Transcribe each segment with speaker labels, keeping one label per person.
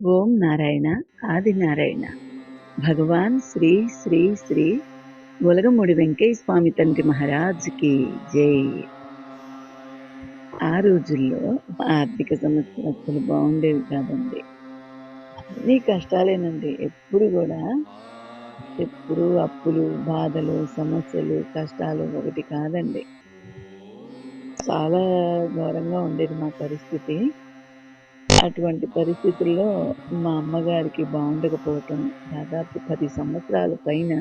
Speaker 1: ఓం నారాయణ ఆది నారాయణ. భగవాన్ శ్రీ శ్రీ శ్రీ ఒలగముడి వెంకయ్య స్వామి తండ్రి మహారాజ్కి జై. ఆ రోజుల్లో ఆర్థిక సమస్యలు అసలు బాగుండేవి కాదండి. అన్ని కష్టాలేనండి. ఎప్పుడు కూడా ఎప్పుడు అప్పులు బాధలు సమస్యలు కష్టాలు ఒకటి కాదండి. చాలా ఘోరంగా ఉండేది మా పరిస్థితి. అటువంటి పరిస్థితుల్లో మా అమ్మగారికి బాగుండకపోవటం దాదాపు పది సంవత్సరాల పైన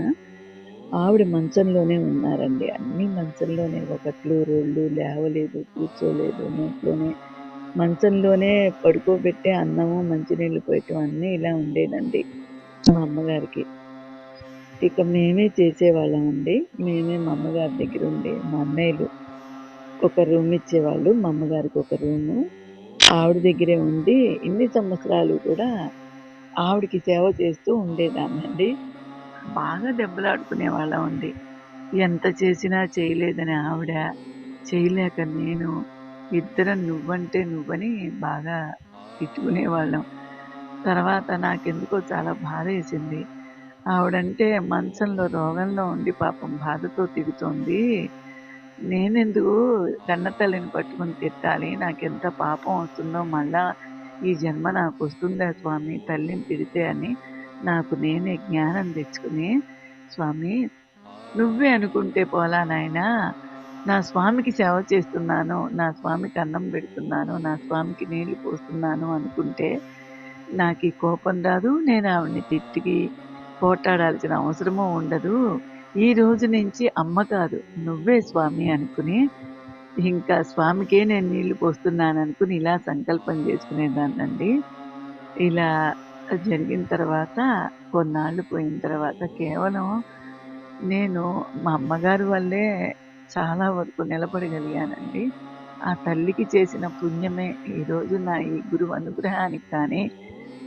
Speaker 1: ఆవిడ మంచంలోనే ఉన్నారండి. అన్ని మంచంలోనే ఒకట్లు రోళ్ళు లేవలేదు కూర్చోలేదు నోట్లోనే మంచంలోనే పడుకోబెట్టే అన్నము మంచినీళ్ళు పోయటం అన్నీ ఇలా ఉండేదండి మా అమ్మగారికి. ఇక మేమే చేసేవాళ్ళం అండి మేమే మా అమ్మగారి దగ్గర ఉండే మా అన్నయ్యలు ఒక రూమ్ ఇచ్చేవాళ్ళు. మా అమ్మగారికి ఒక రూము. ఆవిడ దగ్గరే ఉండి ఇన్ని సంవత్సరాలు కూడా ఆవిడకి సేవ చేస్తూ ఉండేదాన్నండి. బాగా దెబ్బలాడుకునే వాళ్ళం అండి. ఎంత చేసినా చేయలేదని ఆవిడ చేయలేక నేను ఇద్దరం నువ్వంటే నువ్వని బాగా తిట్టుకునేవాళ్ళం తర్వాత నాకెందుకో చాలా బాధ వేసింది. ఆవిడంటే మంచంలో రోగంలో ఉండి పాపం బాధతో తిరుగుతోంది నేనెందుకు కన్నతల్లిని పట్టుకుని తిట్టాలి? నాకెంత పాపం వస్తుందో మళ్ళా ఈ జన్మ నాకు వస్తుందా స్వామి? తల్లిని తిడితే అని నాకు నేనే జ్ఞానం తెచ్చుకుని స్వామి నువ్వే అనుకుంటే పోలా నాయనా. నా స్వామికి సేవ చేస్తున్నాను నా స్వామికి అన్నం పెడుతున్నాను నా స్వామికి నీళ్ళు పోస్తున్నాను అనుకుంటే నాకు ఈ కోపం రాదు నేను ఆవిడని తిట్టికి పోటాడాల్సిన అవసరమూ ఉండదు. ఈ రోజు నుంచి అమ్మ కాదు నువ్వే స్వామి అనుకుని ఇంకా స్వామికే నేను నీళ్ళు పోస్తున్నాను అనుకుని ఇలా సంకల్పం చేసుకునేదాన్నండి ఇలా జరిగిన తర్వాత కొన్నాళ్ళు పోయిన తర్వాత కేవలం నేను మా అమ్మగారి వల్లే చాలా వరకు నిలబడగలిగానండి. ఆ తల్లికి చేసిన పుణ్యమే ఈరోజు నా ఈ గురువు అనుగ్రహానికి కానీ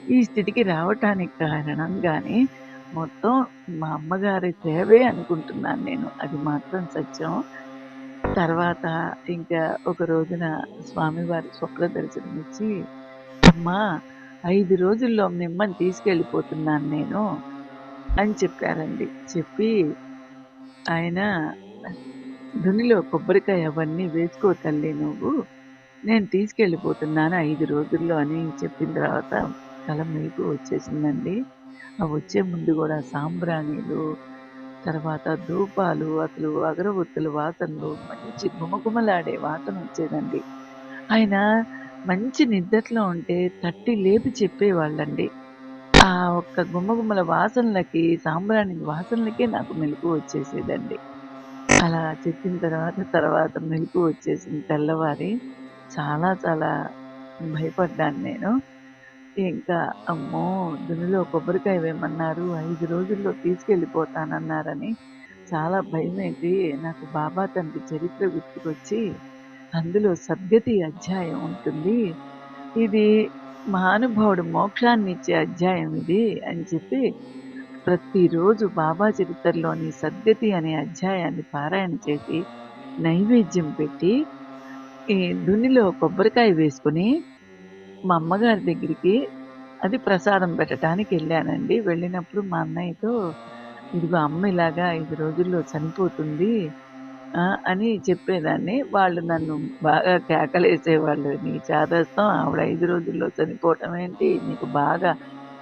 Speaker 1: ఈ స్థితికి రావటానికి కారణం కానీ మొత్తం మా అమ్మగారి సేవే అనుకుంటున్నాను నేను. అది మాత్రం సత్యం. తర్వాత ఇంకా ఒక రోజున స్వామివారి స్వప్న దర్శనం ఇచ్చి అమ్మా ఐదు రోజుల్లో మిమ్మల్ని తీసుకెళ్ళిపోతున్నాను నేను అని చెప్పారండి. చెప్పి ఆయన దునిలో కొబ్బరికాయ అవన్నీ వేసుకో తల్లి నువ్వు. నేను తీసుకెళ్ళిపోతున్నాను ఐదు రోజుల్లో అని చెప్పిన తర్వాత కళ మీకు వచ్చేసిందండి. అవి వచ్చే ముందు కూడా సాంబ్రాణీలు తర్వాత ధూపాలు అసలు అగరబత్తులు వాసనలు మంచి గుమగుమలాడే వాసన వచ్చేదండి. ఆయన మంచి నిద్రలో ఉంటే తట్టి లేపి చెప్పేవాళ్ళండి. ఆ ఒక్క గుమ్మగుమ్మల వాసనలకి సాంబ్రాణి వాసనలకే నాకు మెలకు వచ్చేసేదండి. అలా చెప్పిన తర్వాత తర్వాత మెలకు వచ్చేసింది తెల్లవారి. చాలా చాలా భయపడ్డాను నేను. ఇంకా అమ్మో! దునిలో కొబ్బరికాయ వేయమన్నారు. ఐదు రోజుల్లో తీసుకెళ్ళిపోతానన్నారని చాలా భయమైంది. నాకు బాబా తండ్రి చరిత్ర గుర్తుకొచ్చి అందులో సద్గతి అధ్యాయం ఉంటుంది. ఇది మహానుభావుడు మోక్షాన్ని ఇచ్చే అధ్యాయం ఇది అని చెప్పి ప్రతిరోజు బాబా చరిత్రలోని సద్గతి అనే అధ్యాయాన్ని పారాయణ చేసి నైవేద్యం పెట్టి ఈ దున్నిలో కొబ్బరికాయ వేసుకుని మా అమ్మగారి దగ్గరికి అది ప్రసాదం పెట్టడానికి వెళ్ళానండి వెళ్ళినప్పుడు మా అన్నయ్యతో ఇదిగో అమ్మ ఇలాగా ఐదు రోజుల్లో చనిపోతుంది అని చెప్పేదాన్ని. వాళ్ళు నన్ను బాగా కేకలేసేవాళ్ళు. నీ చేదస్తాం ఆవిడ ఐదు రోజుల్లో చనిపోవటం ఏంటి? నీకు బాగా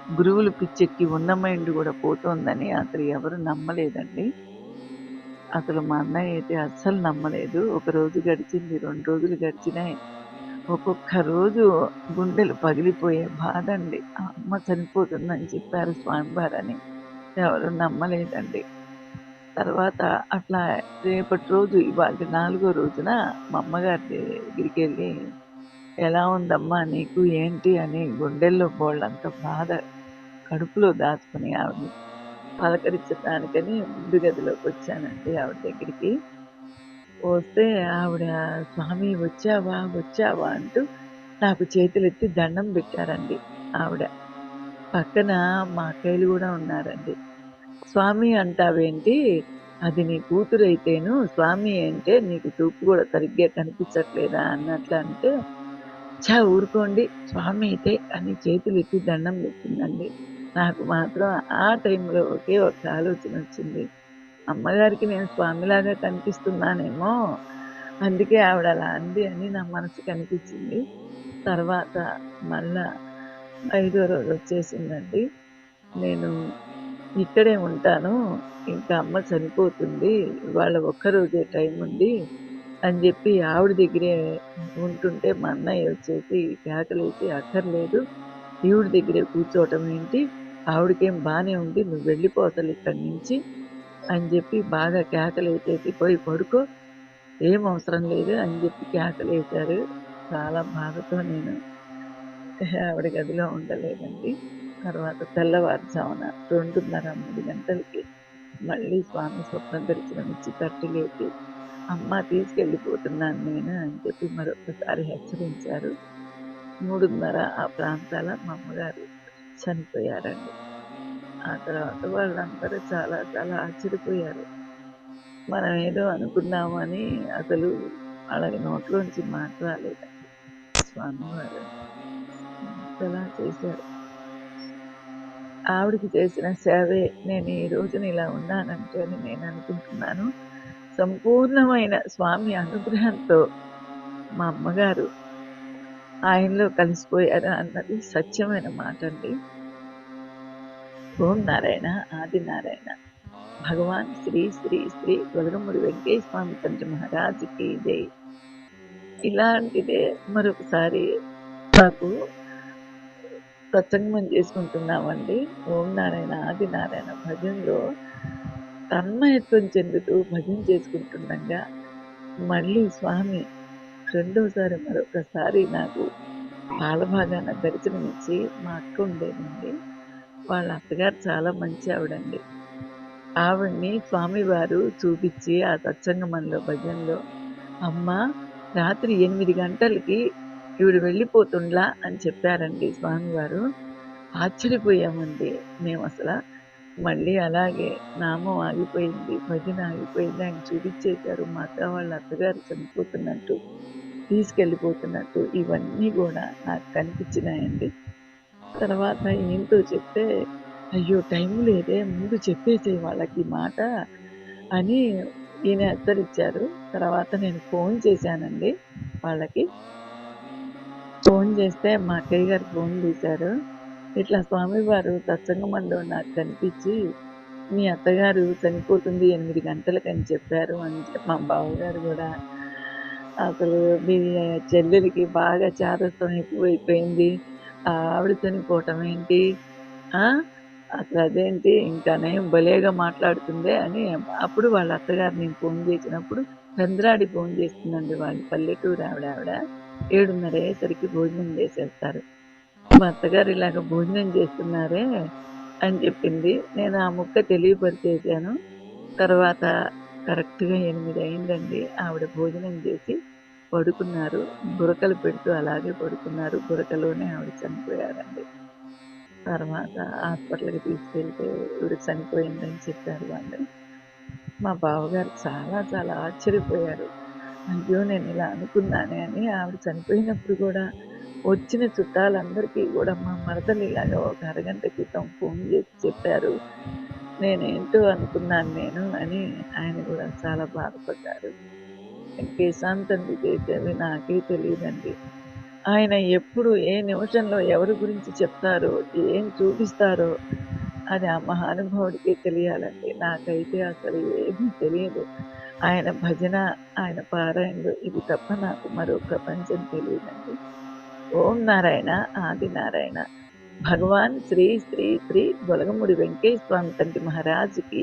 Speaker 1: గురువులు పిచ్చెక్కి ఉన్న మైండ్ కూడా పోతుందని అసలు ఎవరు నమ్మలేదండి. అసలు మా అన్నయ్య అయితే అస్సలు నమ్మలేదు. ఒక రోజు గడిచింది రెండు రోజులు గడిచినాయి. ఒక్కొక్క రోజు గుండెలు పగిలిపోయే బాధ అండి ఆ అమ్మ చనిపోతుందని చెప్పారు స్వామివారని. ఎవరు నమ్మలేదండి. తర్వాత అట్లా రేపటి రోజు ఇవాళ నాలుగో రోజున మా అమ్మగారి దగ్గరికి వెళ్ళి ఎలా ఉందమ్మా నీకు? ఏంటి? అని గుండెల్లో బోళ్ళంత బాధ కడుపులో దాచుకుని ఆవిడని పలకరించడానికని ముందు గదిలోకి వచ్చానండి ఆవిడ దగ్గరికి. పోస్తే ఆవిడ స్వామి వచ్చావా? వచ్చావా? అంటూ నాకు చేతులెత్తి దండం పెట్టారండి ఆవిడ. పక్కన మా అక్కయ్యలు కూడా ఉన్నారండి. స్వామి అంటావేంటి? అది నీ కూతురు అయితేను స్వామి అంటే నీకు చూపు కూడా సరిగ్గా కనిపించట్లేదా? అన్నట్లు అంటే చా ఊరుకోండి స్వామి అయితే అని చేతులెత్తి దండం పెట్టిందండి. నాకు మాత్రం ఆ టైంలో ఒకే ఒక ఆలోచన వచ్చింది. అమ్మగారికి నేను స్వామిలాగా కనిపిస్తున్నానేమో! అందుకే ఆవిడ అలా అంది అని నా మనసుకి కనిపించింది తర్వాత మళ్ళా ఐదో రోజు వచ్చేసిందండి నేను ఇక్కడే ఉంటాను. ఇంకా అమ్మ చనిపోతుంది. వాళ్ళ ఒక్కరోజే ఉంది అని చెప్పి ఆవిడ దగ్గరే ఉంటుంటే మా అన్నయ్య వచ్చేసి కేకలేసి "అక్కర్లేదు. ఈవిడ దగ్గరే కూర్చోవటం ఏంటి? ఆవిడకేం బాగానే ఉంది. నువ్వు వెళ్ళిపోతలు ఇక్కడి నుంచి" అని చెప్పి బాగా కేకలేసేసి "పోయి పడుకో. ఏం అవసరం లేదు" అని చెప్పి కేకలు వేశారు చాలా బాధతో నేను ఆవిడ గదిలో ఉండలేదండి. తర్వాత తెల్లవారుజామున 2:30, 3 గంటలకి మళ్ళీ స్వామి స్వప్న దర్శనమిచ్చి తట్టి లేపి "అమ్మ తీసుకెళ్ళిపోతున్నాను నేను" అని చెప్పి మరొకసారి హెచ్చరించారు. 3:30 ఆ ప్రాంతాల మా అమ్మగారు చనిపోయారండి. ఆ తర్వాత వాళ్ళందరూ చాలా చాలా ఆశ్చర్యపోయారు. మనం ఏదో అనుకున్నామని అసలు అలాగే నోట్లోంచి మాట స్వామి స్వామివారు అంతలా చేశారు. ఆవిడకి చేసిన సేవే నేను ఈ రోజున ఇలా ఉన్నానంటే అని నేను అనుకుంటున్నాను. సంపూర్ణమైన స్వామి అనుగ్రహంతో మా అమ్మగారు ఆయనలో కలిసిపోయారు అన్నది సత్యమైన మాటండి. ఓం నారాయణ, ఆది నారాయణ. భగవాన్ శ్రీ శ్రీ శ్రీ గొలగమూడి వెంకటేశ్వర స్వామి తండ్రి మహారాజుకి జై. ఇలాంటిదే మరొకసారి నాకు సత్సంగం చేసుకుంటున్నామండి. ఓం నారాయణ, ఆది నారాయణ భజనలో తన్మయత్వం చెందుతూ భజన చేసుకుంటుండగా మళ్ళీ స్వామి రెండోసారి మరొకసారి నాకు పాలభాగాన దర్శనమిచ్చి మా అక్క ఉండేదండి. వాళ్ళ అత్తగారు చాలా మంచి ఆవిడండి. ఆవిడ్ని స్వామివారు చూపించి ఆ సత్సంగమంలో భజనలో అమ్మ రాత్రి ఎనిమిది గంటలకి ఈవిడ వెళ్ళిపోతుండ్లా" అని చెప్పారండి స్వామివారు. ఆశ్చర్యపోయామండి మేము అసలు మళ్ళీ అలాగే నామం ఆగిపోయింది. భజన ఆగిపోయింది. ఆయన చూపించేశారు మా వాళ్ళ అత్తగారు చనిపోతున్నట్టు, తీసుకెళ్ళిపోతున్నట్టు ఇవన్నీ కూడా నాకు కనిపించినాయండి తర్వాత ఏంటో చెప్తే "అయ్యో! టైం లేదే ముందు చెప్పేసేయి వాళ్ళకి మాట" అని ఈయన ఇచ్చారు తర్వాత నేను ఫోన్ చేశానండి వాళ్ళకి. ఫోన్ చేస్తే మా అక్కయ్య గారు ఫోన్ తీశారు. ఇట్లా స్వామివారు సత్సంగమంలో నాకు కనిపించి "మీ అత్తగారు చనిపోతుంది ఎనిమిది గంటలకని చెప్పారు" అని చెప్పి మా బావగారు కూడా "అసలు మీ చెల్లెలికి బాగా చాదస్తం ఎక్కువైపోయింది. ఆవిడ చనిపోవటం ఏంటి? అసలు అదేంటి ఇంకా నయం భలేగా మాట్లాడుతుందే" అని అప్పుడు వాళ్ళ అత్తగారు నేను ఫోన్ చేసినప్పుడు చంద్రాడి ఫోన్ చేస్తుందండి. వాళ్ళ పల్లెటూరు ఆవిడ ఆవిడ. 7:30 అయ్యేసరికి భోజనం చేసేస్తారు. మా అత్తగారు ఇలాగ భోజనం చేస్తున్నారే అని చెప్పింది. నేను ఆ ముక్క తెలియపరిచేశాను. తర్వాత కరెక్ట్‌గా ఎనిమిది అయిందండి. ఆవిడ భోజనం చేసి పడుకున్నారు. గురకలు పెడుతూ అలాగే పడుకున్నారు. గురకలోనే ఆవిడ చనిపోయారండి. తర్వాత హాస్పిటల్‌కి తీసుకెళ్తే ఈవిడ చనిపోయిందని చెప్పారు వాళ్ళు. మా బావగారు చాలా చాలా ఆశ్చర్యపోయారు. అయ్యో! నేను ఇలా అనుకున్నానే అని ఆవిడ చనిపోయినప్పుడు కూడా వచ్చిన చుట్టాలందరికీ కూడా మా మరదలు ఇలాగా ఒక అరగంట క్రితం ఫోన్ చేసి చెప్పారు. నేనేంటో అనుకున్నాను నేను అని ఆయన కూడా చాలా బాధపడ్డారు. వెంకటేశ్వర తండ్రి చేసేవి నాకే తెలియదండి ఆయన ఎప్పుడు ఏ నిమిషంలో ఎవరి గురించి చెప్తారో, ఏం చూపిస్తారో అది ఆ మహానుభావుడికే తెలియాలండి. నాకైతే అసలు ఏమీ తెలియదు. ఆయన భజన, ఆయన పారాయణలు ఇవి తప్ప నాకు మరో ప్రపంచం తెలియదండి. ఓం నారాయణ, ఆది నారాయణ. భగవాన్ శ్రీ శ్రీ శ్రీ బొలగముడి వెంకటేశ్వర స్వామి తండ్రి మహారాజుకి